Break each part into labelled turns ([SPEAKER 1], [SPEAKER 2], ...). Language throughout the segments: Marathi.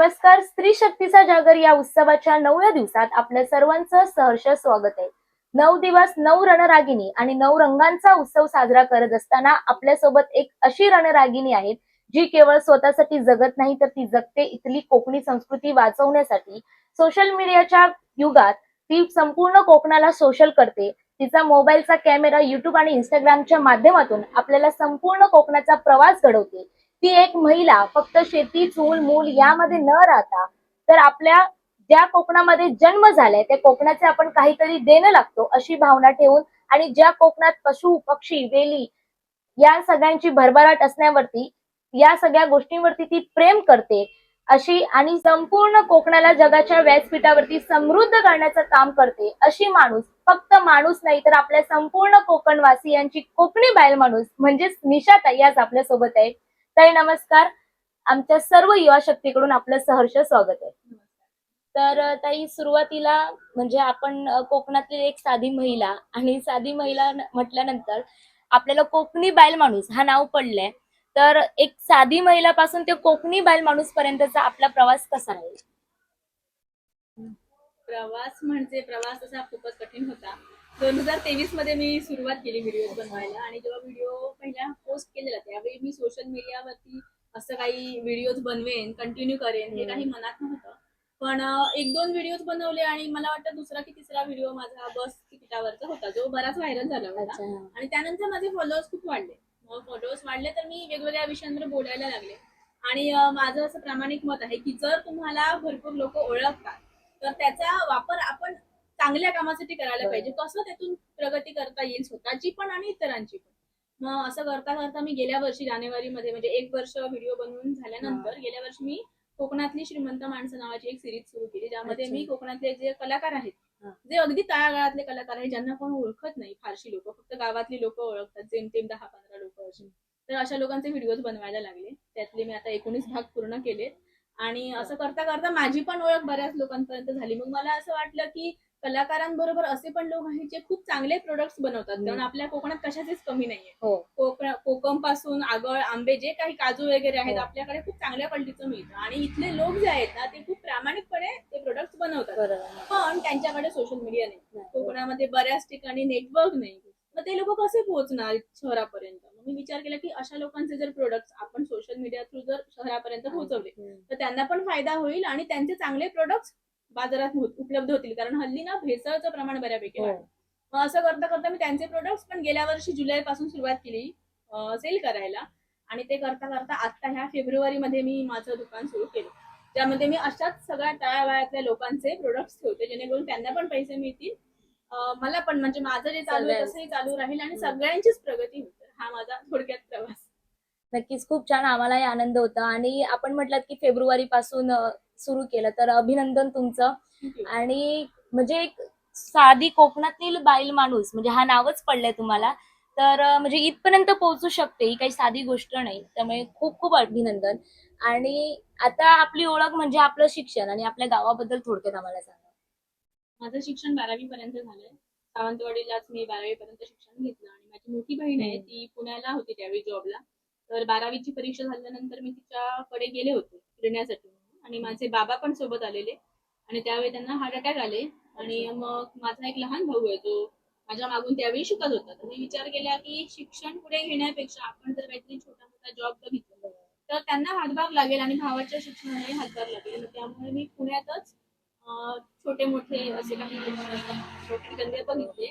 [SPEAKER 1] नमस्कार स्त्री शक्तीचा जागर या उत्सवाच्या नवव्या दिवसात आपल्या सर्वांचं सहर्ष स्वागत आहे. नऊ दिवस नऊ रणरागिणी आणि नऊ रंगांचा उत्सव साजरा करत असताना आपल्यासोबत एक अशी रणरागिणी आहेत जी केवळ स्वतःसाठी जगत नाही तर ती जगते इथली कोकणी संस्कृती वाचवण्यासाठी. सोशल मीडियाच्या युगात ती संपूर्ण कोकणाला सोशल करते. तिचा मोबाईलचा कॅमेरा युट्यूब आणि इंस्टाग्रामच्या माध्यमातून आपल्याला संपूर्ण कोकणाचा प्रवास घडवते. ती एक महिला फक्त शेती चूल मूल यामध्ये न राहता तर आपल्या ज्या कोकणामध्ये जन्म झालाय त्या कोकणाचे आपण काहीतरी देणं लागतो अशी भावना ठेवून आणि ज्या कोकणात पशु पक्षी वेली या सगळ्यांची भरभराट असण्यावरती या सगळ्या गोष्टींवरती ती प्रेम करते अशी आणि संपूर्ण कोकणाला जगाच्या व्यासपीठावरती समृद्ध करण्याचं काम करते अशी माणूस फक्त माणूस नाही तर आपल्या संपूर्ण कोकणवासियांची कोकणी बायल माणूस म्हणजेच निशा ताई आज आपल्यासोबत आहे ताई नमस्कार. आमच्या सर्व युवा शक्तीकडून आपलं सहर्ष स्वागत आहे. तर ताई सुरुवातीला म्हणजे आपण कोकणातली एक साधी महिला आणि साधी महिला म्हटल्यानंतर आपल्याला कोकणी बायल माणूस हा नाव पडलंय. तर एक साधी महिलापासून ते कोकणी बायल माणूस पर्यंतचा आपला प्रवास कसा राहील?
[SPEAKER 2] प्रवास म्हणजे प्रवास असा खूपच कठीण होता. दोन हजार तेवीसमध्ये मी सुरुवात केली व्हिडिओ बनवायला. आणि जेव्हा व्हिडिओ पहिला पोस्ट केलेला त्यावेळी मी सोशल मीडियावरती असं काही व्हिडिओज बनवेन कंटिन्यू करेन हे. काही मनात नव्हतं. पण एक दोन व्हिडिओज बनवले आणि मला वाटतं दुसरा की तिसरा व्हिडिओ माझा बस तिकिटावरचा होता जो बराच व्हायरल झाला होता. आणि त्यानंतर माझे फॉलोअर्स खूप वाढले. मग फॉलोअर्स वाढले तर मी वेगवेगळ्या विषयांवर बोलायला लागले. आणि माझं असं प्रामाणिक मत आहे की जर तुम्हाला भरपूर लोक ओळखतात तर त्याचा वापर आपण चांगल्या कामासाठी करायला. पाहिजे. कसं त्यातून प्रगती करता येईल स्वतःची पण आणि इतरांची पण. मग असं करता करता मी गेल्या वर्षी जानेवारीमध्ये म्हणजे एक वर्ष व्हिडिओ बनवून झाल्यानंतर गेल्या वर्षी मी कोकणातली श्रीमंत माणसं नावाची एक सिरीज सुरू केली ज्यामध्ये. मी कोकणातले जे कलाकार आहेत. जे अगदी तळागाळातले कलाकार आहेत ज्यांना कोण ओळखत नाही फारशी लोक. फक्त गावातली लोक ओळखतात जेमतेम दहा पंधरा लोक अशी. तर अशा लोकांचे व्हिडिओज बनवायला लागले. त्यातले मी आता एकोणीस भाग पूर्ण केले आणि असं करता करता माझी पण ओळख बऱ्याच लोकांपर्यंत झाली. मग मला असं वाटलं की कलाकारांबरोबर असे पण लोक आहेत जे खूप चांगले प्रोडक्ट्स बनवतात. कारण आपल्या कोकणात कशाचीच कमी नाहीये.
[SPEAKER 1] हो.
[SPEAKER 2] कोकण कोकमपासून आगळ आंबे जे काही काजू वगैरे आहेत
[SPEAKER 1] हो.
[SPEAKER 2] आपल्याकडे खूप चांगल्या क्वालिटीचं मिळतं. आणि इथले लोक जे आहेत ना ते खूप प्रामाणिकपणे ते प्रोडक्ट्स बनवतात. पण त्यांच्याकडे सोशल मीडिया नाही.
[SPEAKER 1] नाही.
[SPEAKER 2] कोकणामध्ये बऱ्याच ठिकाणी नेटवर्क नाही. मग ते लोक कसे पोहोचणार शहरापर्यंत? मग मी विचार केला की अशा लोकांचे जर प्रोडक्ट आपण सोशल मीडिया थ्रू जर शहरापर्यंत पोहोचवले. तर त्यांना पण फायदा होईल आणि त्यांचे चांगले प्रोडक्ट्स बाजारात हो- उपलब्ध होतील. कारण हल्ली ना भेसळचं प्रमाण बऱ्यापैकी
[SPEAKER 1] हो.
[SPEAKER 2] वाढलं मग असं करता करता मी त्यांचे प्रोडक्ट्स पण गेल्या वर्षी जुलै पासून सुरुवात केली सेल करायला. आणि ते करता करता आता ह्या फेब्रुवारी मध्ये मी माझं दुकान सुरू केलं. त्यामध्ये मी अशाच सगळ्या तळागाळातल्या लोकांचे प्रोडक्ट्स ठेवते जेणेकरून त्यांना पण पैसे मिळतील. मला पण म्हणजे माझं जे चालू आहे. तसंही चालू राहील आणि. सगळ्यांचीच प्रगती होईल हा माझा थोडक्यात प्रवास.
[SPEAKER 1] नक्कीच खूप छान. आम्हालाही आनंद होता. आणि आपण म्हटलात की फेब्रुवारी पासून सुरू केलं. तर अभिनंदन तुमचं. आणि म्हणजे एक साधी कोकणातील बाईल माणूस म्हणजे हा नावच पडलंय तुम्हाला. तर म्हणजे इथपर्यंत पोहोचू शकते ही काही साधी गोष्ट नाही. त्यामुळे खूप खूप अभिनंदन. आणि आता आपली ओळख म्हणजे आपलं शिक्षण आणि आपल्या गावाबद्दल थोडक्यात आम्हाला सांगा.
[SPEAKER 2] माझं शिक्षण बारावी पर्यंत झालंय. सावंतवाडीलाच मी बारावी पर्यंत शिक्षण घेतलं आणि माझी मोठी बहीण आहे. ती पुण्याला होती त्यावेळी जॉबला तर बारावीची परीक्षा झाल्यानंतर मी तिच्याकडे गेले होते फिरण्यासाठी. आणि माझे बाबा पण सोबत आलेले. आणि त्यावेळी त्यांना हार्ट अटॅक आले. आणि मग माझा एक लहान भाऊ आहे जो माझ्या मागून त्यावेळी शिकत होता. तर मी विचार केला की शिक्षण पुढे घेण्यापेक्षा आपण जर काहीतरी छोटा मोठा जॉब बघितला तर त्यांना हातभार लागेल आणि भावाच्या शिक्षणालाही हातभार लागेल. त्यामुळे मी पुण्यातच छोटे मोठे असे काही छोटे धंदे बघितले.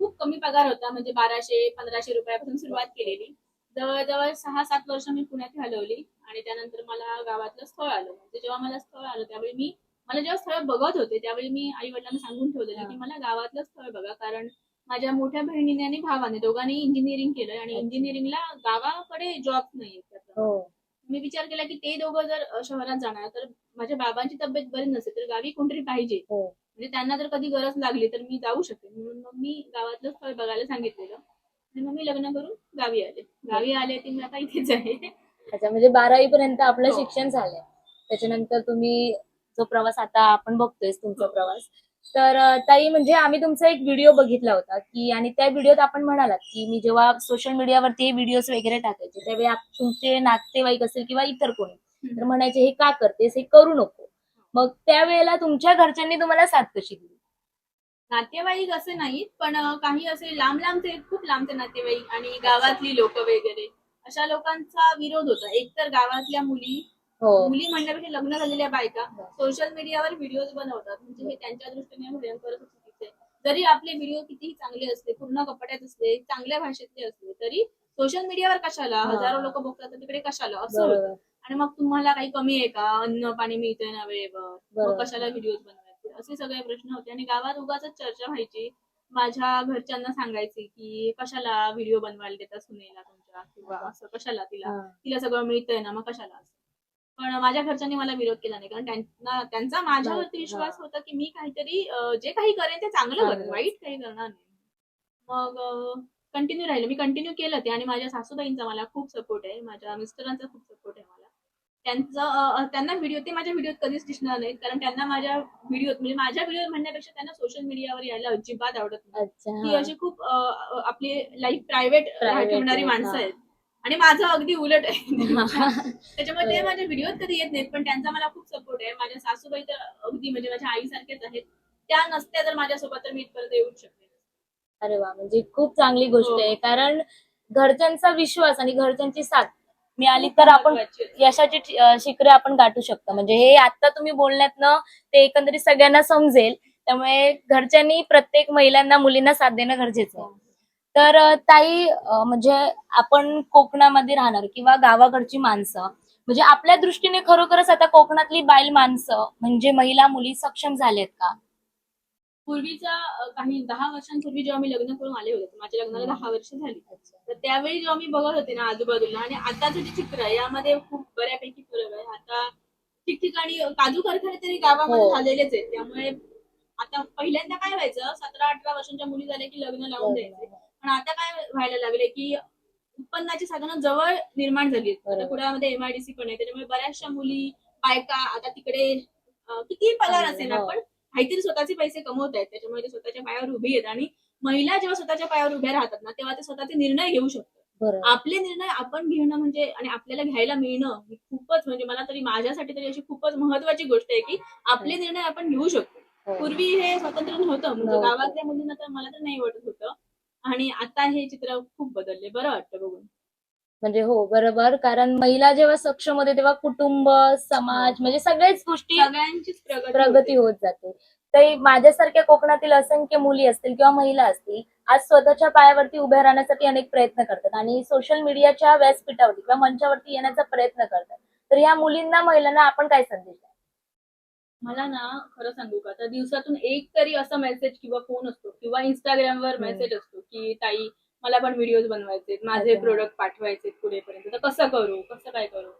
[SPEAKER 2] खूप कमी पगार होता. म्हणजे बाराशे पंधराशे रुपयापासून सुरुवात केलेली. जवळजवळ सहा सात वर्ष मी पुण्यात घालवली आणि त्यानंतर मला गावातलं स्थळ आलं. म्हणजे जेव्हा मला स्थळ आलं त्यावेळी मी मला जेव्हा स्थळ बघत होते त्यावेळी मी आई वडिलांना सांगून ठेवलेलं की. मला गावातलं स्थळ बघा. कारण माझ्या मोठ्या बहिणीने आणि भावाने दोघांनी इंजिनिअरिंग केलं आणि. इंजिनिअरिंगला गावाकडे जॉब नाही
[SPEAKER 1] हो.
[SPEAKER 2] मी विचार केला की ते दोघं जर शहरात जाणार तर माझ्या बाबांची तब्येत बरी नसेल तर गावी कोणतरी पाहिजे.
[SPEAKER 1] हो.
[SPEAKER 2] म्हणजे त्यांना जर कधी गरज लागली तर मी जाऊ शकते म्हणून मग मी गावातलं स्थळ बघायला सांगितलेलं. आणि मग मी लग्न करून गावी आले. गावी आले ती मी आता इथेच आहे.
[SPEAKER 1] अच्छा म्हणजे बारावी पर्यंत आपलं
[SPEAKER 2] हो.
[SPEAKER 1] शिक्षण झालंय. त्याच्यानंतर तुम्ही जो प्रवास आता आपण बघतोय तुमचा
[SPEAKER 2] हो.
[SPEAKER 1] प्रवास. तर ताई म्हणजे आम्ही तुमचा एक व्हिडिओ बघितला होता की आणि त्या व्हिडिओत आपण म्हणालात की मी जेव्हा सोशल मीडियावरती व्हिडिओज वगैरे टाकायचे त्यावेळी तुमचे नातेवाईक असेल किंवा इतर कोणी तर म्हणायचे हे का करतेस? हे करू नको. मग त्यावेळेला तुमच्या घरच्यांनी तुम्हाला साथ कशी दिली?
[SPEAKER 2] नातेवाईक असे नाहीत पण काही असे लांब लांबचे खूप लांबचे नातेवाईक आणि गावातली लोक वगैरे अशा लोकांचा विरोध होता. एकतर गावातल्या मुली
[SPEAKER 1] हो.
[SPEAKER 2] मुली म्हणण्यापेक्षा लग्न झालेल्या बायका सोशल मीडियावर व्हिडिओज बनवतात. म्हणजे हे त्यांच्या दृष्टीने भयंकर चुकीचे आहे. जरी आपले व्हिडिओ कितीही चांगले असले पूर्ण कपड्यात असले चांगल्या भाषेतले असले तरी सोशल मीडियावर कशाला?
[SPEAKER 1] हा.
[SPEAKER 2] हजारो लोक बघतात तर तिकडे कशाला? असं होतं.
[SPEAKER 1] बरोबर.
[SPEAKER 2] आणि मग तुम्हाला काही कमी आहे का? अन्न पाणी मिळतंय ना वेळेवर? मग
[SPEAKER 1] बरोबर.
[SPEAKER 2] कशाला व्हिडिओज बनवायचे? असे सगळे प्रश्न होते आणि गावात उगाच चर्चा व्हायची माझ्या घरच्यांना सांगायचे की कशाला व्हिडिओ बनवायला देतात सुनेला तुमच्या किंवा असं कशाला तिला. तिला सगळं मिळतंय ना मग कशाला असं पण माझ्या घरच्यांनी मला विरोध केला नाही कारण त्यांना त्यांचा माझ्यावरती. विश्वास होता की मी काहीतरी जे काही करेन ते चांगलं. करेन वाईट काही करणार नाही मग कंटिन्यू राहिलं मी कंटिन्यू केलं ते आणि माझ्या सासूबाईंचा मला खूप सपोर्ट आहे माझ्या मिस्टरांचा खूप सपोर्ट त्यांचं त्यांना व्हिडिओ ते माझ्या व्हिडिओत कधीच दिसणार नाहीत कारण त्यांना माझ्या व्हिडिओत म्हणजे माझ्या व्हिडिओ म्हणण्यापेक्षा त्यांना सोशल मीडियावर यायला अजिबात आवडत नाही ती
[SPEAKER 1] हा.
[SPEAKER 2] अशी खूप अं, आपली लाईफ प्रायव्हेट
[SPEAKER 1] Private
[SPEAKER 2] ठेवणारी
[SPEAKER 1] आहे,
[SPEAKER 2] माणसं
[SPEAKER 1] हा.
[SPEAKER 2] आहेत आणि माझं अगदी उलट आहे त्याच्यामुळे ते. माझ्या व्हिडिओत कधी येत नाहीत पण त्यांचा मला खूप सपोर्ट आहे माझ्या सासूबाई तर अगदी म्हणजे माझ्या आईसारख्याच आहेत त्या नसत्या जर माझ्यासोबत तर मी इथपर्यंत येऊच शकते
[SPEAKER 1] अरे वा म्हणजे खूप चांगली गोष्ट
[SPEAKER 2] हो.
[SPEAKER 1] आहे कारण घरच्यांचा विश्वास आणि घरच्यांची साथ मिळाली तर आपण यशाची शिखरे आपण गाठू शकतो. म्हणजे हे आता तुम्ही बोलण्यातनं ते एकंदरीत सगळ्यांना समजेल. त्यामुळे घरच्यांनी प्रत्येक महिलांना मुलींना साथ देणं गरजेचं आहे. तर ताई म्हणजे आपण कोकणामध्ये राहणार किंवा गावाकडची माणसं म्हणजे आपल्या दृष्टीने खरोखरच आता कोकणातली बाईल माणसं म्हणजे महिला मुली सक्षम झालेत का?
[SPEAKER 2] पूर्वीच्या काही दहा वर्षांपूर्वी जेव्हा मी लग्न करून आले होते माझ्या लग्नाला दहा वर्ष झाली. तर त्यावेळी जेव्हा मी बघत होते ना आजूबाजूला आणि आताचं जे चित्र आहे यामध्ये खूप बऱ्यापैकी फरक आहे. आता ठिकठिकाणी काजू कारखाने तरी गावामध्ये
[SPEAKER 1] हो.
[SPEAKER 2] झालेलेच आहेत. त्यामुळे आता पहिल्यांदा काय व्हायचं सतरा अठरा वर्षांच्या मुली झाल्या की लग्न लावून द्यायचे. पण आता काय व्हायला लागले की उत्पन्नाची साधनं जवळ निर्माण झाली. पुण्यामध्ये एमआयडीसी पण आहे त्याच्यामुळे बऱ्याचशा मुली बायका आता तिकडे किती पगार असेल
[SPEAKER 1] हो.
[SPEAKER 2] काहीतरी स्वतःचे पैसे कमवत आहेत त्याच्यामुळे ते स्वतःच्या पायावर उभी आहेत. आणि महिला जेव्हा स्वतःच्या पायावर उभ्या राहतात ना तेव्हा ते स्वतःचे निर्णय घेऊ शकतात. आपले निर्णय आपण घेणं म्हणजे आणि आपल्याला घ्यायला मिळणं ही खूपच म्हणजे मला तरी माझ्यासाठी तरी अशी खूपच महत्वाची गोष्ट आहे की आपले निर्णय आपण घेऊ शकतो.
[SPEAKER 1] हो.
[SPEAKER 2] पूर्वी हे स्वातंत्र्य नव्हतं म्हणजे. गावातल्या मुलींना तर मला तर नाही वाटत होतं. आणि आता हे चित्र खूप बदलले बरं वाटतं बघून.
[SPEAKER 1] म्हणजे हो बरोबर कारण महिला जेव्हा सक्षम होते तेव्हा कुटुंब समाज म्हणजे सगळ्याच गोष्टी
[SPEAKER 2] सगळ्यांचीच प्रगती होते.
[SPEAKER 1] जाते तर माझ्यासारख्या कोकणातील असंख्य मुली असतील किंवा महिला असतील आज स्वतःच्या पायावरती उभ्या राहण्यासाठी अनेक प्रयत्न करतात आणि सोशल मीडियाच्या व्यासपीठावरती किंवा मंचावरती येण्याचा प्रयत्न करतात तर या मुलींना महिलांना आपण काय संदेश द्याल?
[SPEAKER 2] मला ना खरं सांगू का तर दिवसातून एक तरी असा मेसेज किंवा फोन असतो किंवा इंस्टाग्रामवर. मेसेज असतो की ताई मला पण व्हिडिओज बनवायचे माझे. प्रोडक्ट पाठवायचे पुढेपर्यंत. तर कसं करू? कसं काय करू?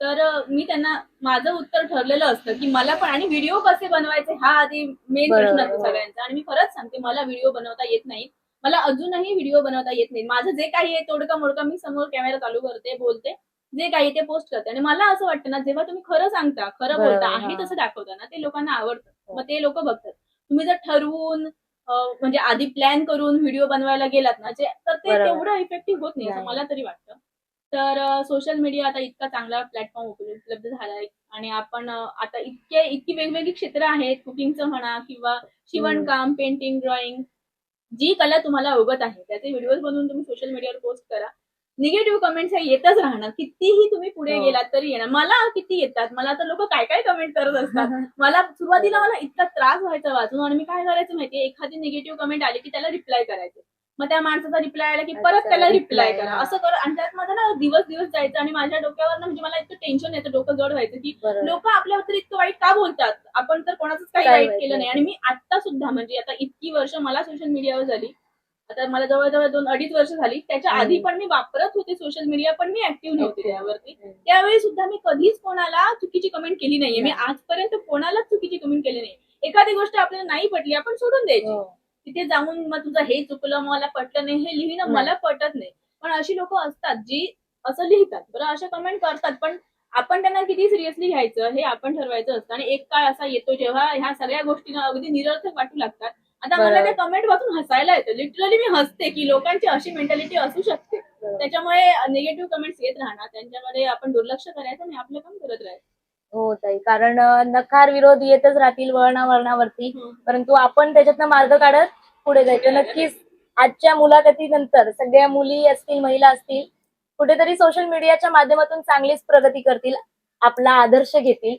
[SPEAKER 2] तर मी त्यांना माझं उत्तर ठरलेलं असतं की मला पण आणि व्हिडिओ कसे बनवायचे हा आधी मेन प्रश्न असतो. सगळ्यांचा. आणि मी खरंच सांगते मला व्हिडिओ बनवता येत नाही मला अजूनही व्हिडिओ बनवता येत नाही माझं जे काही आहे तोडका मोडका मी समोर कॅमेरा चालू करते बोलते जे काही ते पोस्ट करते. आणि मला असं वाटतं ना जेव्हा तुम्ही खरं सांगता खरं बोलता आहे. तसं दाखवता ना ते लोकांना आवडतं.
[SPEAKER 1] हो.
[SPEAKER 2] मग ते लोक बघतात. तुम्ही जर ठरवून म्हणजे आधी प्लॅन करून व्हिडिओ बनवायला गेलात ना जे तर ते. तेवढं इफेक्टिव्ह होत नाही असं. मला तरी वाटतं तर सोशल मीडिया आता इतका चांगला प्लॅटफॉर्म उपलब्ध झाला आहे आणि आपण आता इतके इतकी वेगवेगळी क्षेत्र आहेत कुकिंगचं म्हणा किंवा शिवणकाम पेंटिंग ड्रॉइंग जी कला तुम्हाला अवगत आहे त्याचे व्हिडिओज बनवून तुम्ही सोशल मीडियावर पोस्ट करा निगेटिव्ह कमेंट्स ह्या येतच राहणार. कितीही तुम्ही पुढे
[SPEAKER 1] हो.
[SPEAKER 2] गेलात तरी येणार. मला किती येतात? मला तर लोक काय काय कमेंट करत असतात? मला सुरुवातीला मला इतका त्रास व्हायचा वाचून आणि मी काय करायचं माहितीये? एखादी निगेटिव्ह कमेंट आली की त्याला रिप्लाय करायचं. मग त्या माणसाचा रिप्लाय आला की परत
[SPEAKER 1] अच्छा,
[SPEAKER 2] त्याला
[SPEAKER 1] reply,
[SPEAKER 2] रिप्लाय करा.
[SPEAKER 1] हा.
[SPEAKER 2] असं कर आणि त्यात माझं ना दिवस दिवस जायचं आणि माझ्या डोक्यावर ना म्हणजे मला इतकं टेन्शन यायचं डोकं जड व्हायचं की
[SPEAKER 1] बरोबर.
[SPEAKER 2] लोक आपल्याबद्दल इतकं वाईट का बोलतात? आपण तर कोणाचंच काही
[SPEAKER 1] काय
[SPEAKER 2] वाईट
[SPEAKER 1] वाईट
[SPEAKER 2] केलं नाही. आणि मी आता सुद्धा म्हणजे आता इतकी वर्ष मला सोशल मीडियावर झाली. आता मला जवळजवळ दोन अडीच वर्ष झाली त्याच्या. आधी पण मी वापरत होते सोशल मीडिया पण मी ऍक्टिव्ह नव्हते. त्यावरती. त्यावेळी सुद्धा मी कधीच कोणाला चुकीची कमेंट केली नाहीये मी. आजपर्यंत कोणालाच चुकीची कमेंट केली नाही एखादी गोष्ट आपल्याला नाही पटली आपण सोडून द्यायची
[SPEAKER 1] हो.
[SPEAKER 2] तिथे जाऊन मग तुझं हे चुकलं मला पटलं नाही हे लिहिणं. मला पटत नाही पण अशी लोक असतात जी असं लिहितात बरं अशा कमेंट करतात पण आपण त्यांना किती सिरियसली घ्यायचं हे आपण ठरवायचं असतं आणि एक काळ असा येतो जेव्हा ह्या सगळ्या गोष्टींना अगदी निरर्थक वाटू लागतात आता मला. त्या कमेंट वाचून हसायला येतं. लिटरली मी हसते की लोकांची अशी मेंटॅलिटी असू शकते. त्याच्यामुळे निगेटिव्ह कमेंट्स येत राहणार. त्यांच्याकडे आपण दुर्लक्ष करायचं आणि आपलं काम करत राहायचं.
[SPEAKER 1] हो ताई. कारण नकार विरोध येतच राहतील वळणा वळणावरती परंतु आपण त्याच्यातनं मार्ग काढत पुढे जायचं. नक्कीच आजच्या मुलाखतीनंतर सगळ्या मुली असतील महिला असतील कुठेतरी सोशल मीडियाच्या माध्यमातून चांगलीच प्रगती करतील आपला आदर्श घेतील.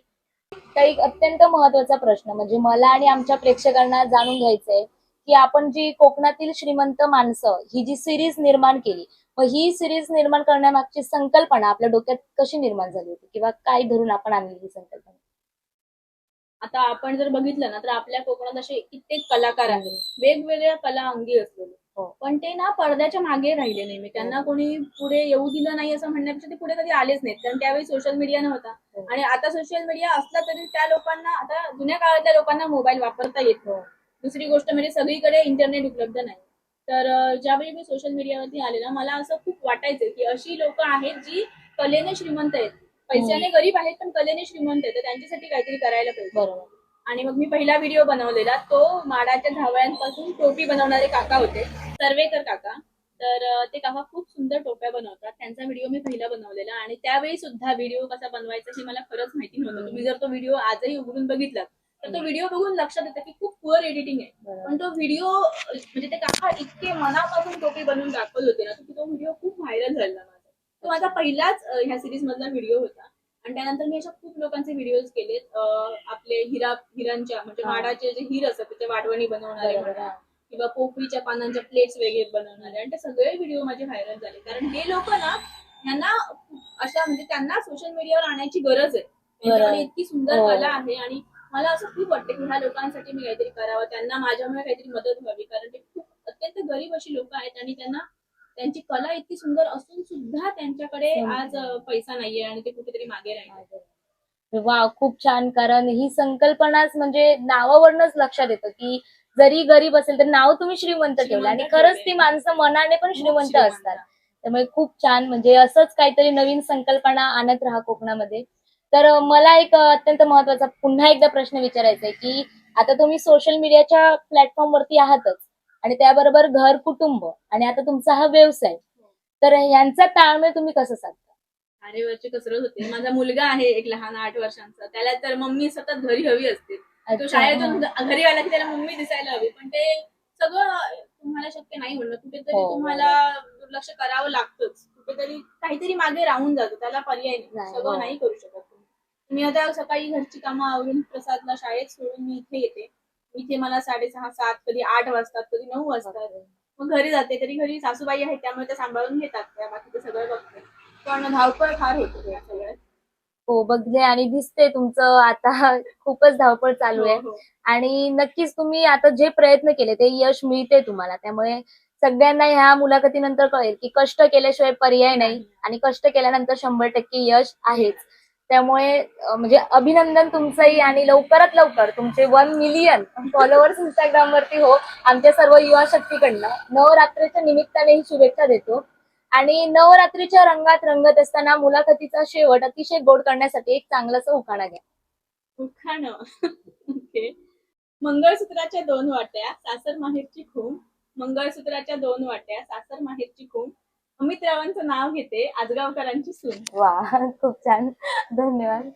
[SPEAKER 1] काही अत्यंत महत्त्वाचा प्रश्न. म्हणजे मला आणि आमच्या प्रेक्षकांना जाणून घ्यायचंय की आपण जी कोकणातील श्रीमंत माणसं ही जी सिरीज निर्माण केली मग ही सिरीज निर्माण करण्यामागची संकल्पना आपल्या डोक्यात कशी निर्माण झाली होती? किंवा काय धरून आपण आणली ही संकल्पना?
[SPEAKER 2] आता आपण जर बघितलं ना तर आपल्या कोकणात असे कित्येक कलाकार आहेत. वेगवेगळ्या कला अंगी असलेले. पण ते ना पडद्याच्या मागे राहिले नेहमी. त्यांना कोणी पुढे येऊ दिलं नाही असं म्हणण्यापेक्षा ते पुढे कधी आलेच नाहीत. कारण त्यावेळी सोशल मीडिया नव्हता.
[SPEAKER 1] हो.
[SPEAKER 2] आणि आता सोशल मीडिया असला तरी त्या लोकांना आता जुन्या काळातल्या लोकांना मोबाईल वापरता येत दुसरी गोष्ट म्हणजे सगळीकडे इंटरनेट उपलब्ध नाही. तर ज्यावेळी मी सोशल मीडियावरती आले ना मला असं खूप वाटायचं की अशी लोक आहेत जी कलेने श्रीमंत आहेत. पैशाने गरीब आहेत पण कलेने श्रीमंत आहेत. तर त्यांच्यासाठी काहीतरी करायला पाहिजे.
[SPEAKER 1] बरोबर.
[SPEAKER 2] आणि मग मी पहिला व्हिडिओ बनवलेला तो माडाच्या धावळ्यांपासून टोपी बनवणारे काका होते सर्वेकर काका. तर ते काका खूप सुंदर टोप्या बनवतात. त्यांचा व्हिडिओ मी पहिला बनवलेला आणि त्यावेळी सुद्धा व्हिडिओ कसा बनवायचा हे मला खरंच माहिती नव्हतं. तुम्ही जर तो व्हिडिओ आजही उघडून बघितला तर तो व्हिडिओ बघून लक्षात येतं की खूप पुअर एडिटिंग आहे. पण तो व्हिडिओ म्हणजे ते काका इतके मनापासून टोपी बनवून दाखवत होते ना की तो व्हिडिओ खूप व्हायरल झाला माझा. तो माझा पहिलाच ह्या सिरीज मधला व्हिडिओ होता. आणि त्यानंतर मी अशा खूप लोकांचे व्हिडिओज केलेत आपले हिरा हिरांच्या म्हणजे. माडाचे जे हिर असतात त्याच्या वाढवणी बनवणारे म्हणा. किंवा पोपरीच्या पानांच्या प्लेट्स वेगळे बनवणारे आणि ते सगळे व्हिडिओ माझे व्हायरल झाले कारण हे लोक ना ह्यांना अशा म्हणजे त्यांना सोशल मीडियावर आणायची गरज आहे त्यांच्याकडे. इतकी सुंदर
[SPEAKER 1] हो.
[SPEAKER 2] कला आहे आणि मला असं खूप वाटतं की ह्या लोकांसाठी मी काहीतरी करावं त्यांना माझ्यामुळे काहीतरी मदत व्हावी कारण ते खूप अत्यंत गरीब अशी लोक आहेत आणि त्यांना त्यांची कला इतकी सुंदर असून सुद्धा त्यांच्याकडे. आज पैसा नाहीये आणि ते कुठेतरी मागे राहिले.
[SPEAKER 1] वा खूप छान. कारण ही संकल्पनाच म्हणजे नावावरूनच लक्षात येतं की जरी गरीब असेल तर नाव तुम्ही श्रीमंत ठेवलं. आणि खरंच. ती माणसं मनाने पण श्रीमंत. असतात. त्यामुळे खूप छान. म्हणजे असंच काहीतरी नवीन संकल्पना आणत राहा कोकणामध्ये. तर मला एक अत्यंत महत्त्वाचा पुन्हा एकदा प्रश्न विचारायचा आहे की आता तुम्ही सोशल मीडियाच्या प्लॅटफॉर्म वरती आहातच. आणि त्याबरोबर घर कुटुंब आणि आता तुमचा हा व्यवसाय. तर यांचा ताळमेळ तुम्ही कसं साधता?
[SPEAKER 2] आरेवरची कसरत होते. माझा मुलगा आहे एक लहान आठ वर्षांचा. त्याला तर मम्मी सतत घरी हवी असते. तो शाळेतून. घरी आला की त्याला मम्मी दिसायला हवी. पण ते सगळं तुम्हाला शक्य नाही म्हणणं. कुठेतरी
[SPEAKER 1] हो,
[SPEAKER 2] तुम्हाला दुर्लक्ष करावं लागतंच. कुठेतरी काहीतरी मागे राहून जातं. त्याला पर्याय नाही. सगळं
[SPEAKER 1] हो.
[SPEAKER 2] नाही करू शकत तुम्ही आता सकाळी घरची कामं आवरून प्रसादला शाळेत सोडून मी इथे येते. इथे मला साडेसहा सात कधी आठ वाजतात कधी नऊ वाजतात. मग घरी जाते तरी घरी सासूबाई आहेत त्यामुळे ते सांभाळून घेतात. त्या बाकीचं सगळं बघते. पण धावपळ फार होते या सगळ्यात.
[SPEAKER 1] हो बघले आणि दिसते तुमचं. आता खूपच धावपळ चालू आहे.
[SPEAKER 2] हो, हो.
[SPEAKER 1] आणि नक्कीच तुम्ही आता जे प्रयत्न केले ते यश मिळते तुम्हाला. त्यामुळे सगळ्यांना ह्या मुलाखतीनंतर कळेल की कष्ट केल्याशिवाय पर्याय नाही. आणि कष्ट केल्यानंतर शंभर टक्के यश आहेच. त्यामुळे म्हणजे अभिनंदन तुमचंही आणि लवकरात लवकर तुमचे वन मिलियन फॉलोअर्स इंस्टाग्राम वरती हो आमच्या सर्व युवा शक्तीकडनं. नवरात्रीच्या निमित्ताने ही शुभेच्छा देतो. आणि नवरात्रीच्या रंगात रंगत असताना मुलाखतीचा शेवट अतिशय गोड करण्यासाठी एक चांगलाच उखाणा घ्या.
[SPEAKER 2] उखाणं. ओके. मंगळसूत्राच्या दोन वाट्या सासर माहेरची खून. मंगळसूत्राच्या दोन वाट्या सासर माहेरची खून. अमित रावांचं नाव घेते आजगावकरांची सून.
[SPEAKER 1] वा खूप छान. धन्यवाद.